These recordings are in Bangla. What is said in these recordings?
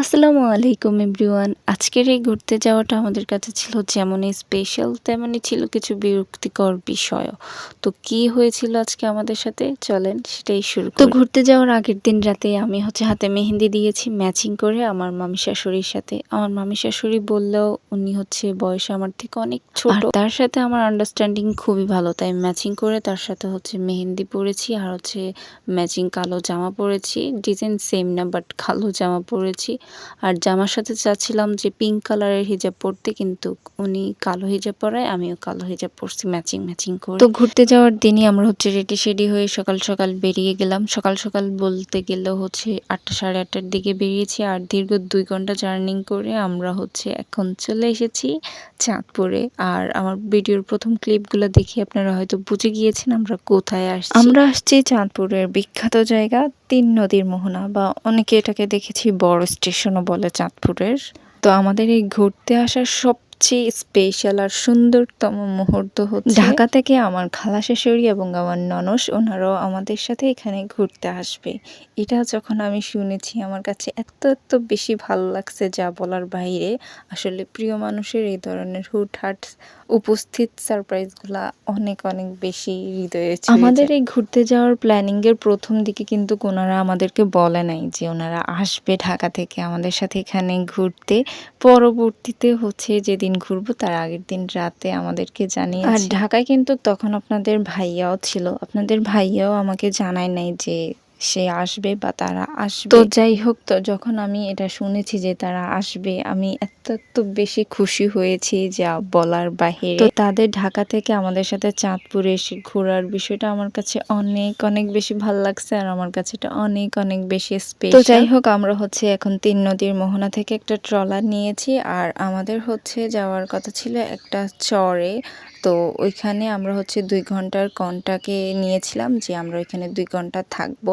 আসসালামু আলাইকুম এভরিওয়ান। আজকের এই ঘুরতে যাওয়াটা আমাদের কাছে ছিল যেমনই স্পেশাল তেমনই ছিল কিছু বিরক্তিকর বিষয়ও। তো কি হয়েছিল আজকে আমাদের সাথে? চলেন সেটাই শুরু তো ঘুরতে যাওয়ার আগের দিন রাতে আমি হচ্ছে হাতে মেহেন্দি দিয়েছি ম্যাচিং করে আমার মামি শাশুড়ির সাথে। আমার মামি শাশুড়ি বললেও উনি হচ্ছে বয়সে আমার থেকে অনেক ছোট। আর তার সাথে আমার আন্ডারস্ট্যান্ডিং খুবই ভালো তাই ম্যাচিং করে তার সাথে হচ্ছে মেহেন্দি পরেছি আর হচ্ছে ম্যাচিং কালো জামা পরেছি। ডিজাইন সেম না বাট কালো জামা পরেছি। আর জামার সাথে চাচ্ছিলাম যে পিঙ্ক কালারের হিজাব পরতে কিন্তু উনি কালো হিজাব পরায় আমিও কালো হিজাব পরছি ম্যাচিং ম্যাচিং করে। তো ঘুরতে যাওয়ার দিনই আমরা হচ্ছে রেডি শেডি হয়ে সকাল সকাল বেরিয়ে গেলাম। সকাল সকাল বলতে গেলে হচ্ছে আটটা সাড়ে আটটার দিকে বেরিয়েছি আর দীর্ঘ দুই ঘণ্টা জার্নিং করে আমরা হচ্ছে এখন চলে এসেছি চাঁদপুরে। আর আমার ভিডিওর প্রথম ক্লিপগুলো দেখে আপনারা হয়তো বুঝে গিয়েছেন আমরা কোথায় আসছি। আমরা আসছি চাঁদপুরের বিখ্যাত জায়গা তিন নদীর মোহনা বা অনেকে এটাকে দেখেছি বড় স্টেশনও বলে চাঁদপুরের। তো আমাদের এই ঘুরতে আসার সবচেয়ে স্পেশাল আর সুন্দরতম মুহূর্ত হচ্ছে ঢাকা থেকে আমার খালা শাশুড়ি এবং আমার ননস ওনারাও আমাদের সাথে এখানে ঘুরতে আসবে। এটা যখন আমি শুনেছি আমার কাছে এত এত বেশি ভালো লাগছে যা বলার বাইরে। আসলে প্রিয় মানুষের এই ধরনের হুটহাট উপস্থিত সারপ্রাইজগুলা অনেক অনেক বেশি হৃদয়ে আমাদের এই ঘুরতে যাওয়ার প্ল্যানিংয়ের প্রথম দিকে কিন্তু ওনারা আমাদেরকে বলে নাই যে ওনারা আসবে ঢাকা থেকে আমাদের সাথে এখানে ঘুরতে। পরবর্তীতে হচ্ছে যেদিন ঘুরবো, তার আগের দিন রাতে আমাদেরকে জানিয়ে আর ঢাকায় কিন্তু তখন আপনাদের ভাইয়াও ছিল। আপনাদের ভাইয়াও আমাকে জানায় নাই যে সে আসবে বা তারা আসবে। তো যাই হোক তো যখন আমি এটা শুনেছি যে তারা আসবে আমি এত এত বেশি খুশি হয়েছি যা বলার বাহিরে। তো তাদের ঢাকা থেকে আমাদের সাথে চাঁদপুরে এসে ঘোরার বিষয়টা আমার কাছে অনেক অনেক বেশি ভালো লাগছে আর আমার কাছে এটা অনেক অনেক বেশি স্পেস তো যাই হোক আমরা হচ্ছে এখন তিন নদীর মোহনা থেকে একটা ট্রলার নিয়েছি আর আমাদের হচ্ছে যাওয়ার কথা ছিল একটা চরে। তো ওইখানে আমরা হচ্ছে দুই ঘণ্টার কনটাকে নিয়েছিলাম যে আমরা ওইখানে দুই ঘণ্টা থাকব।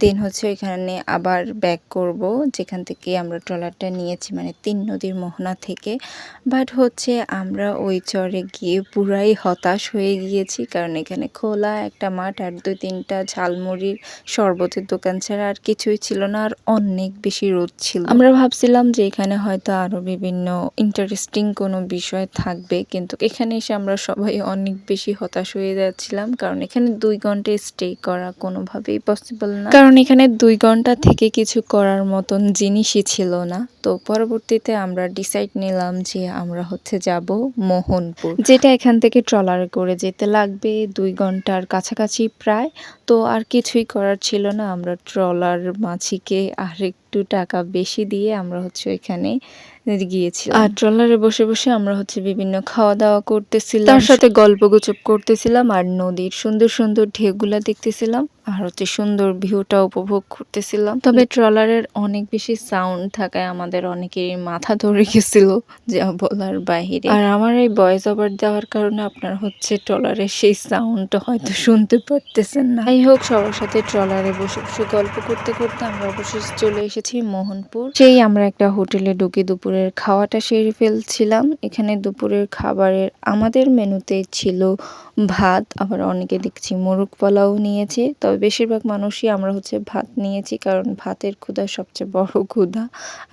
দেন হচ্ছে ওইখানে আবার ব্যাক করব, যেখান থেকে আমরা ট্রলারটা নিয়েছি মানে তিন নদীর মোহনা থেকে। বাট হচ্ছে আমরা ওই চরে গিয়ে পুরাই হতাশ হয়ে গিয়েছি, কারণ এখানে খোলা একটা মাঠ আর দুই তিনটা ঝালমুড়ির শরবতের দোকান ছাড়া আর কিছুই ছিল না, আর অনেক বেশি রোদ ছিল। আমরা ভাবছিলাম যে এখানে হয়তো আরও বিভিন্ন ইন্টারেস্টিং কোনো বিষয় থাকবে, কিন্তু এখানে এসে আমরা সবাই অনেক বেশি হতাশ হয়ে যাচ্ছিলাম, কারণ এখানে দুই ঘণ্টা স্টে করা কোনোভাবেই পসিবল না। কারণ এখানে দুই ঘণ্টা থেকে কিছু করার মতন জিনিসই ছিল না। তো পরবর্তীতে আমরা ডিসাইড নিলাম যে আমরা হচ্ছে যাব মোহনপুর। যেটা এখান থেকে ট্রলারে করে যেতে লাগবে দুই ঘণ্টার কাছাকাছি প্রায়। তো আর কিছুই করার ছিল না আমরা ট্রলার মাছিকে আর একটু টাকা বেশি দিয়ে আমরা হচ্ছে ওইখানে গিয়েছিলাম। আর ট্রলারে বসে বসে আমরা হচ্ছে বিভিন্ন খাওয়া দাওয়া করতেছিলাম। তার সাথে গল্প গুজব করতেছিলাম আর নদীর সুন্দর সুন্দর ঢেউগুলা দেখতেছিলাম। আর হচ্ছে সুন্দর ভিউটা উপভোগ করতেছিলাম। তবে ট্রলারের অনেক বেশি সাউন্ড থাকায় আমাদের অনেকেরই মাথা ধরে গেছিল, যা বলার বাহিরে আর আমার এই ভয়েস ওভার দেওয়ার কারণে আপনার হচ্ছে ট্রলারের সেই সাউন্ডটা হয়তো শুনতে পারতেছেন না। যাই হোক, সবার সাথে ট্রলারে বসে বসে গল্প করতে করতে আমরা অবশেষে চলে এসেছি মোহনপুর। সেই আমরা একটা হোটেলে ঢুকে দুপুরের খাওয়াটা সেরে ফেলছিলাম। এখানে দুপুরের খাবারের আমাদের মেনুতে ছিল ভাত, আবার অনেকে দেখছি মোরগ পোলাও নিয়েছে। তবে বেশিরভাগ মানুষই আমরা হচ্ছে ভাত নিয়েছি কারণ ভাতের ক্ষুধা সবচেয়ে বড় ক্ষুধা।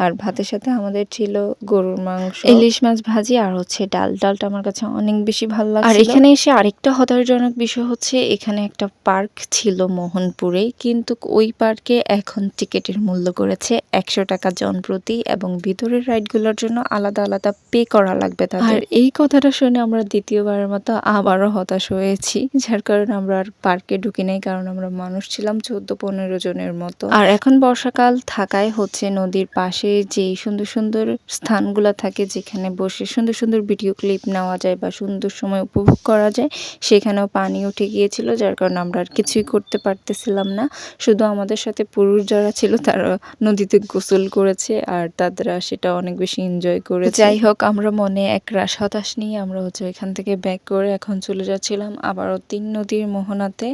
আর ভাতের সাথে আমাদের ছিল গরুর মাংস। ইলিশ মাছ ভাজি আর হচ্ছে ডাল। ডালটা আমার কাছে অনেক বেশি ভালো লাগে আর এখানে এসে আরেকটা হতাশজনক বিষয় হচ্ছে এখানে একটা পার্ক ছিল মোহনপুরে কিন্তু ওই পার্কে এখন টিকিটের মূল্য করেছে একশো টাকা জন প্রতি এবং ভিতরের রাইডগুলোর জন্য আলাদা আলাদা পে করা লাগবে তাদের। আর এই কথাটা শুনে আমরা দ্বিতীয়বারের মতো আবারও হতাশ হয়েছি যার কারণে আমরা আর পার্কে ঢুকি নাই কারণ আমরা মানুষ ছিলাম চোদ্দ পনেরো জনের মতো। আর এখন বর্ষাকাল থাকায় হচ্ছে নদীর পাশে যে সুন্দর সুন্দর স্থানগুলো থাকে যেখানে বসে সুন্দর সুন্দর ভিডিও ক্লিপ নেওয়া যায় বা সুন্দর সময় উপভোগ করা যায় সেখানেও পানি উঠে গিয়েছিল যার কারণে আমরা আর কিছুই করতে পারতেছিলাম না। শুধু আমাদের সাথে পুরুষ যারা ছিল তারা নদীতে গোসল করেছে আর তারা সেটা অনেক বেশি এনজয় করে যাই হোক আমরা মনে এক রাস হতাশ নিয়ে আমরা হচ্ছে এখান থেকে ব্যাক করে এখন চলে যাচ্ছিলাম। আবারও তিন নদীর মোহনাতে।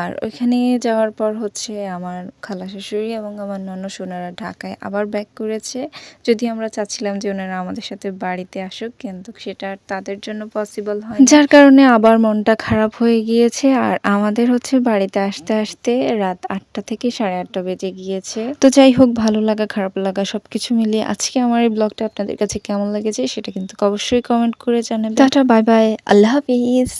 আর ওইখানে নিয়ে যাওয়ার পর হচ্ছে আমার খালা শাশুড়ি এবং আমার ননদ সোনারা ঢাকায় আবার ব্যাক করেছে। যদি আমরা চাচ্ছিলাম যে ওনারা আমাদের সাথে বাড়িতে আসুক কিন্তু সেটা তাদের জন্য পসিবল হয় যার কারণে আবার মনটা খারাপ হয়ে গিয়েছে আর আমাদের হচ্ছে বাড়িতে আসতে আসতে রাত আটটা থেকে সাড়ে আটটা বেজে গিয়েছে। তো যাই হোক ভালো লাগা খারাপ লাগা সবকিছু মিলিয়ে আজকে আমার এই ব্লগটা আপনাদের কাছে কেমন লেগেছে সেটা কিন্তু অবশ্যই কমেন্ট করে জানাবেন। টাটা বাই বাই আল্লাহ হাফিজ।